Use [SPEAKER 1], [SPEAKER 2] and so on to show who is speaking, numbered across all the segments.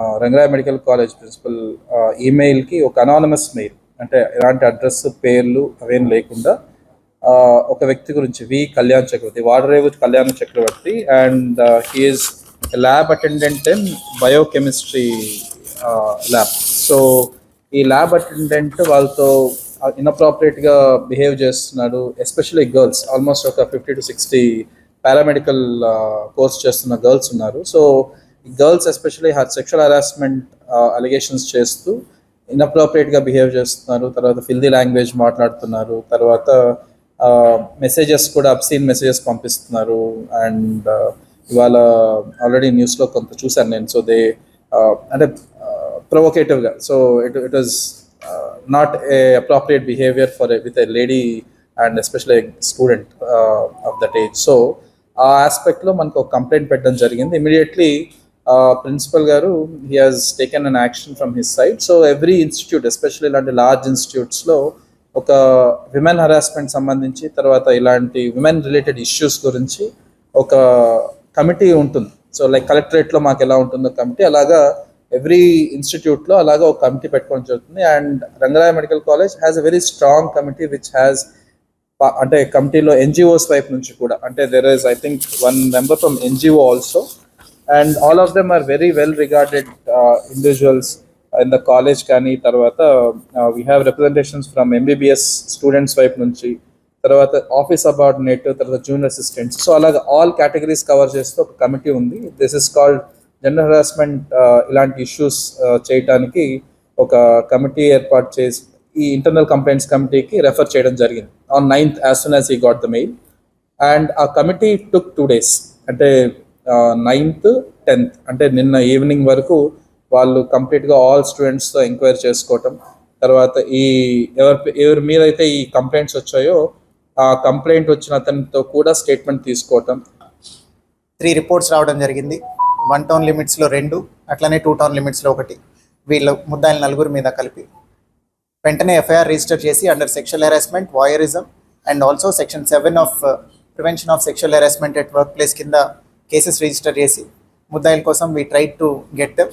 [SPEAKER 1] Rangaraya medical college principal ఈమెయిల్కి ఒక anonymous mail అంటే ఎలాంటి అడ్రస్ పేర్లు అవేం లేకుండా ఒక వ్యక్తి గురించి V Kalyan Chakravarthy Vadarevu Kalyan Chakravarthy and he is lab attendant in biochemistry lab so ఈ ల్యాబ్ అటెండెంట్ వాళ్ళతో ఇన్అప్రాపరేట్గా బిహేవ్ చేస్తున్నాడు ఎస్పెషల్లీ గర్ల్స్ ఆల్మోస్ట్ ఒక fifty to sixty paramedical course చేస్తున్న గర్ల్స్ ఉన్నారు. So girls especially sexual harassment allegations చేస్తూ ఇన్అప్రోప్రియేట్గా behave చేస్తున్నారు. తర్వాత ఫిల్దీ లాంగ్వేజ్ మాట్లాడుతున్నారు. తర్వాత మెసేజెస్ కూడా అబ్సీన్ మెసేజెస్ పంపిస్తున్నారు. అండ్ ఇవాళ ఆల్రెడీ న్యూస్లో కొంత చూశాను నేను. సో దే అంటే ప్రొవోకేటివ్గా so it it was not a appropriate behaviour for with a lady and especially student of that age so ah ఆస్పెక్ట్లో మనకు ఒక కంప్లైంట్ పెట్టడం జరిగింది. ఇమీడియట్లీ ప్రిన్సిపల్ గారు he has taken an action from his side so every institute especially ఇలాంటి large ఇన్స్టిట్యూట్స్లో ఒక women harassment సంబంధించి తర్వాత ఇలాంటి విమెన్ రిలేటెడ్ ఇష్యూస్ గురించి ఒక కమిటీ ఉంటుంది. సో లైక్ కలెక్టరేట్లో మాకు ఎలా ఉంటుందో కమిటీ అలాగా ఎవ్రీ ఇన్స్టిట్యూట్లో అలాగా ఒక కమిటీ పెట్టుకోవడం జరుగుతుంది. And Rangaraya medical college has a very strong committee which has అంటే కమిటీలో ఎన్జిఓస్ వైపు నుంచి కూడా అంటే there is I think one member from NGO also and all of them are very well regarded individuals in the college కానీ తర్వాత we have representations from MBBS students వైపు నుంచి తర్వాత ఆఫీస్ అబార్డినేట్ తర్వాత జూనియర్ అసిస్టెంట్స్ సో అలాగా all categories cover చేస్తూ ఒక committee ఉంది. This is called general harassment ఇలాంటి ఇష్యూస్ చేయటానికి ఒక కమిటీ ఏర్పాటు చేసి ఈ ఇంటర్నల్ కంప్లైంట్స్ కమిటీకి రెఫర్ చేయడం జరిగింది. On ninth as soon as he got the mail and ah committee took two days అంటే నైన్త్ టెన్త్ అంటే నిన్న ఈవినింగ్ వరకు వాళ్ళు కంప్లీట్గా ఆల్ స్టూడెంట్స్తో ఎంక్వైరీ చేసుకోవటం. తర్వాత ఈ ఎవరి ఎవరి మీదైతే ఈ కంప్లైంట్స్ వచ్చాయో ఆ కంప్లైంట్ వచ్చిన అతనితో కూడా స్టేట్మెంట్ తీసుకోవటం.
[SPEAKER 2] త్రీ రిపోర్ట్స్ రావడం జరిగింది. వన్ టౌన్ లిమిట్స్లో రెండు అట్లనే టూ టౌన్ లిమిట్స్లో ఒకటి. వీళ్ళ ముద్దాయిల నలుగురు మీద కలిపి. వెంటనే ఎఫ్ఐఆర్ రిజిస్టర్ చేసి under sexual harassment voyeurism and also section seven of prevention of sexual harassment at workplace కింద కేసెస్ రిజిస్టర్ చేసి ముద్దాయిల కోసం we try to get them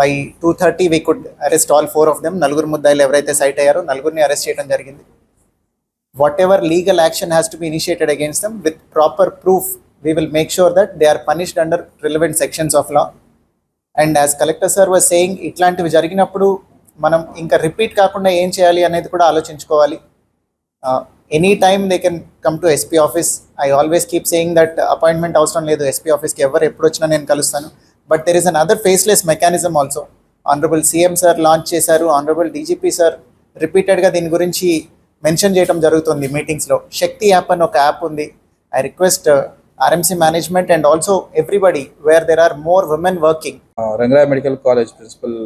[SPEAKER 2] by two thirty we could arrest all four of them నలుగురు ముద్దాయిలు ఎవరైతే site అయ్యారో నలుగురిని arrest చేయడం జరిగింది. Whatever legal action has to be initiated against them with proper proof we will make sure that they are punished under relevant sections of law and as collector sir was saying ఇట్లాంటివి జరిగినప్పుడు మనం ఇంకా repeat కాకుండా ఏం చేయాలి అనేది కూడా ఆలోచించుకోవాలి. Uh, any time they can come to SP office I always keep saying that appointment అవసరం లేదు ఎస్పీ ఆఫీస్కి ఎవరు ఎప్పుడు వచ్చినా నేను కలుస్తాను. But there is another faceless mechanism also honourable CM sir launch చేశారు ఆనరబుల్ డీజీపీ సార్ రిపీటెడ్గా దీని గురించి మెన్షన్ చేయడం జరుగుతుంది మీటింగ్స్లో శక్తి యాప్ అని ఒక యాప్ ఉంది. I request RMC management and also everybody where there are more women working
[SPEAKER 1] Rangaraya medical college principal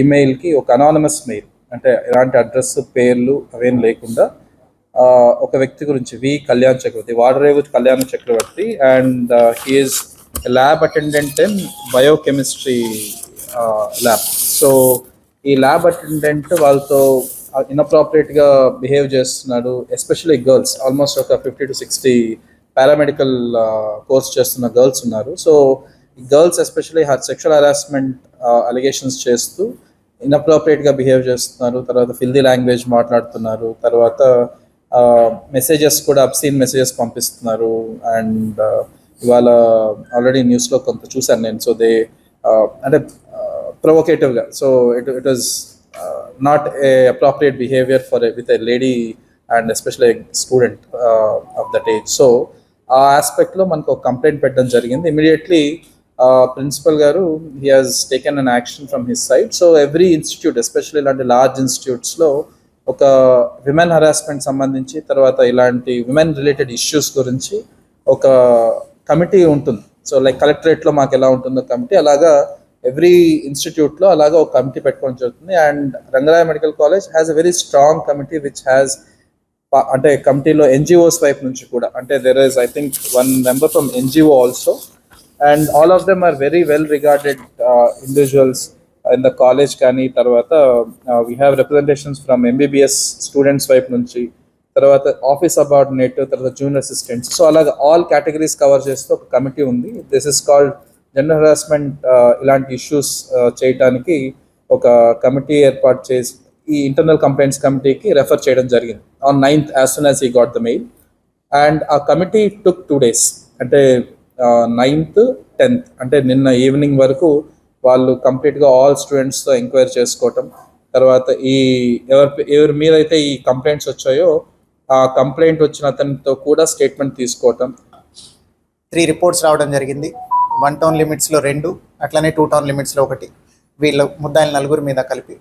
[SPEAKER 1] ఈమెయిల్కి ఒక అనానమస్ మెయిల్ అంటే ఎలాంటి అడ్రస్ పేర్లు అవేం లేకుండా ఒక వ్యక్తి గురించి V Kalyan Chakravarthy Vadarevu Kalyan Chakravarthy and he is lab attendant in biochemistry lab so ఈ ల్యాబ్ అటెండెంట్ వాళ్ళతో uh, ఇన్అప్రాపరేట్గా బిహేవ్ చేస్తున్నాడు ఎస్పెషల్లీ గర్ల్స్ ఆల్మోస్ట్ ఒక fifty to sixty paramedical course చేస్తున్న గర్ల్స్ ఉన్నారు. So girls especially sexual harassment allegations చేస్తూ ఇన్అప్రాపరేట్గా behave చేస్తున్నారు. తర్వాత ఫిల్దీ లాంగ్వేజ్ మాట్లాడుతున్నారు. తర్వాత మెసేజెస్ కూడా అబ్సీన్ మెసేజెస్ పంపిస్తున్నారు. అండ్ ఇవాళ ఆల్రెడీ న్యూస్లో కొంత చూశాను నేను. సో దే అంటే ప్రొవోకేటివ్గా so it it was not a appropriate behaviour for with a lady and especially student of that age so ah ఆస్పెక్ట్లో మనకు ఒక కంప్లైంట్ పెట్టడం జరిగింది. ఇమీడియట్లీ ప్రిన్సిపల్ గారు he has taken an action from his side so every institute especially ఇలాంటి large ఇన్స్టిట్యూట్స్లో ఒక women harassment సంబంధించి తర్వాత ఇలాంటి విమెన్ రిలేటెడ్ ఇష్యూస్ గురించి ఒక కమిటీ ఉంటుంది. సో లైక్ కలెక్టరేట్లో మాకు ఎలా ఉంటుందో కమిటీ అలాగా ఎవ్రీ ఇన్స్టిట్యూట్లో అలాగా ఒక కమిటీ పెట్టుకోవడం జరుగుతుంది. And Rangaraya medical college has a very strong committee which has అంటే కమిటీలో ఎన్జిఓస్ వైపు నుంచి కూడా అంటే there is I think one member from NGO also and all of them are very well regarded individuals in the college కానీ తర్వాత we have representations from MBBS students వైపు నుంచి తర్వాత ఆఫీస్ అబార్డినేట్ తర్వాత జూనియర్ అసిస్టెంట్స్ సో అలాగే all categories cover చేస్తూ ఒక committee ఉంది. This is called gender harassment ఇలాంటి ఇష్యూస్ చేయటానికి ఒక కమిటీ ఏర్పాటు చేసి ఈ ఇంటర్నల్ కంప్లైంట్స్ కమిటీకి రెఫర్ చేయడం జరిగింది. On ninth as soon as he got the mail and ah committee took two days అంటే uh, నైన్త్ టెన్త్ అంటే నిన్న ఈవినింగ్ వరకు వాళ్ళు కంప్లీట్గా ఆల్ స్టూడెంట్స్తో ఎంక్వైరీ చేసుకోవటం. తర్వాత ఈ ఎవరి ఎవరి మీద అయితే ఈ కంప్లైంట్స్ వచ్చాయో ఆ కంప్లైంట్ వచ్చిన అతనితో కూడా స్టేట్మెంట్ తీసుకోవటం.
[SPEAKER 2] త్రీ రిపోర్ట్స్ రావడం జరిగింది. వన్ టౌన్ లిమిట్స్లో రెండు అట్లనే టూ టౌన్ లిమిట్స్లో ఒకటి. వీళ్ళు ముద్దాయిల నలుగురు మీద కలిపి.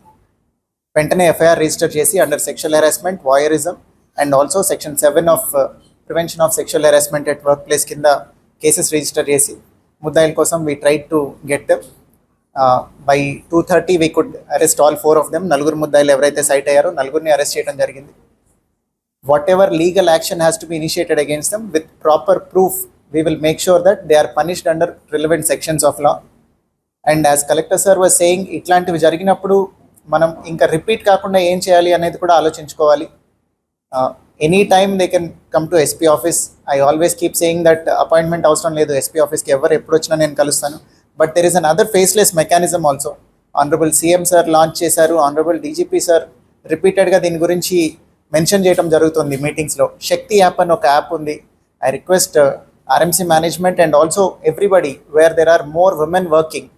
[SPEAKER 2] వెంటనే ఎఫ్ఐఆర్ రిజిస్టర్ చేసి under sexual harassment voyeurism and also section seven of prevention of sexual harassment at work place కింద కేసెస్ రిజిస్టర్ చేసి ముద్దాయిల కోసం we try to get by two thirty we could arrest all four of them నలుగురు ముద్దాయిలు ఎవరైతే site అయ్యారో నలుగురిని arrest చేయడం జరిగింది. Whatever legal action has to be initiated against them with proper proof we will make sure that they are punished under relevant sections of law and as collector sir was saying ఇట్లాంటివి జరిగినప్పుడు మనం ఇంకా repeat కాకుండా ఏం చేయాలి అనేది కూడా ఆలోచించుకోవాలి. Any time they can come to SP office I always keep saying that appointment అవసరం లేదు. ఎస్పీ ఆఫీస్కి ఎవరు ఎప్పుడు వచ్చినా నేను కలుస్తాను. But there is another faceless mechanism also honourable CM sir launch చేశారు. ఆనరబుల్ డీజీపీ సార్ రిపీటెడ్గా దీని గురించి మెన్షన్ చేయడం జరుగుతుంది మీటింగ్స్లో శక్తి యాప్ అని ఒక యాప్ ఉంది. I request RMC management and also everybody where there are more women working